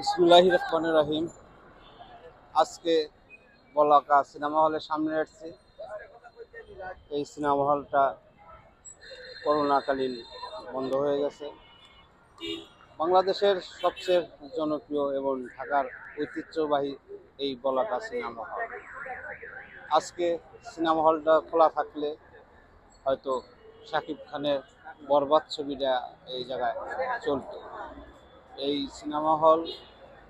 ইসমুল্লাহ রহমান রাহিম। আজকে বলাকা সিনেমা হলের সামনে আসছি। এই সিনেমা হলটা করোনাকালীন বন্ধ হয়ে গেছে। বাংলাদেশের সবচেয়ে জনপ্রিয় এবং ঢাকার ঐতিহ্যবাহী এই বলাকা সিনেমা হল। আজকে সিনেমা হলটা খোলা থাকলে হয়তো শাকিব খানের বরবাদ ছবিটা এই জায়গায় চলত। এই সিনেমা হল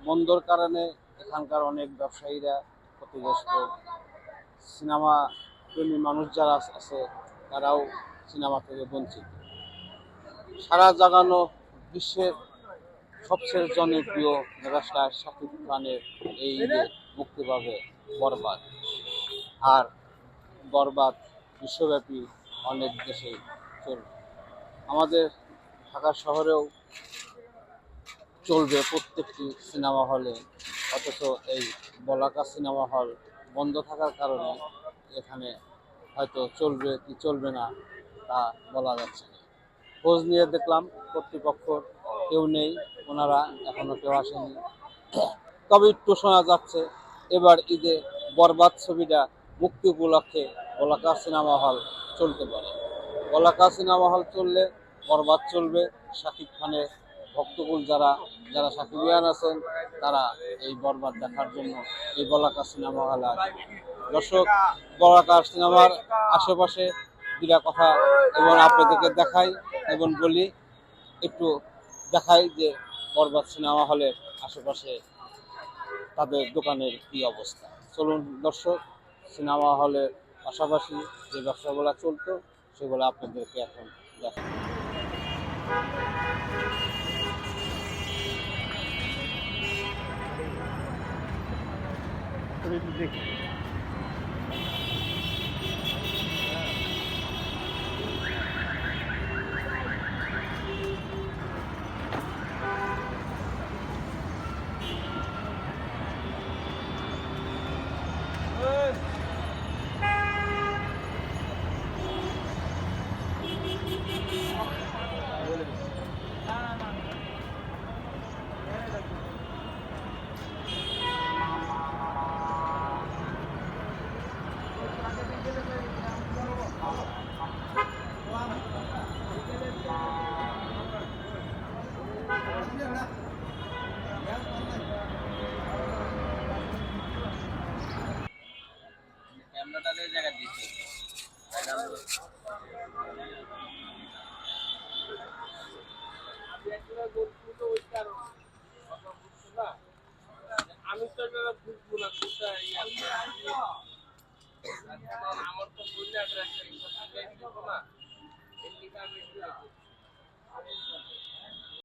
বন্ধর কারণে এখানকার অনেক ব্যবসায়ীরা ক্ষতিগ্রস্ত। সিনেমা প্রেমী মানুষ যারা আছে, তারাও সিনেমা থেকে বঞ্চিত। সারা জাগানো বিশ্বের সবচেয়ে জনপ্রিয় মেগাস্টার শাকিব খানের এই ঈদে মুক্তি পাবে বরবাদ। আর বরবাদ বিশ্বব্যাপী অনেক দেশে চলবে। আমাদের ঢাকা শহরেও চলবে প্রত্যেকটি সিনেমা হলে। অথচ এই বলাকা সিনেমা হল বন্ধ থাকার কারণে এখানে হয়তো চলবে কি চলবে না তা বলা যাচ্ছে না। খোঁজ নিয়ে দেখলাম কর্তৃপক্ষ কেউ নেই, ওনারা এখনও কেউ আসেনি। তবে একটু শোনা যাচ্ছে, এবার ঈদে বরবাদ ছবিটা মুক্তি উপলক্ষে বলাকা সিনেমা হল চলতে পারে। বলাকা সিনেমা হল চললে বরবাদ চলবে। শাকিব খানের ভক্তকুল যারা যারা সাকিবিয়ান আছেন, তারা এই বরবাদ দেখার জন্য এই বলাকা সিনেমা হলে আসবে। দর্শক বলাকা সিনেমার আশেপাশে দুটা কথা এবং আপনাদেরকে দেখাই এবং বলি, একটু দেখাই যে বরবাদ সিনেমা হলের আশেপাশে তাদের দোকানের কি অবস্থা। চলুন দর্শক, সিনেমা হলের পাশাপাশি যে ব্যবসাগুলো চলতো সেগুলো আপনাদেরকে এখন দেখা ক্যামেরাটা জায়গা দিচ্ছে আমি তো এটা বুঝব না আমার তো বললে না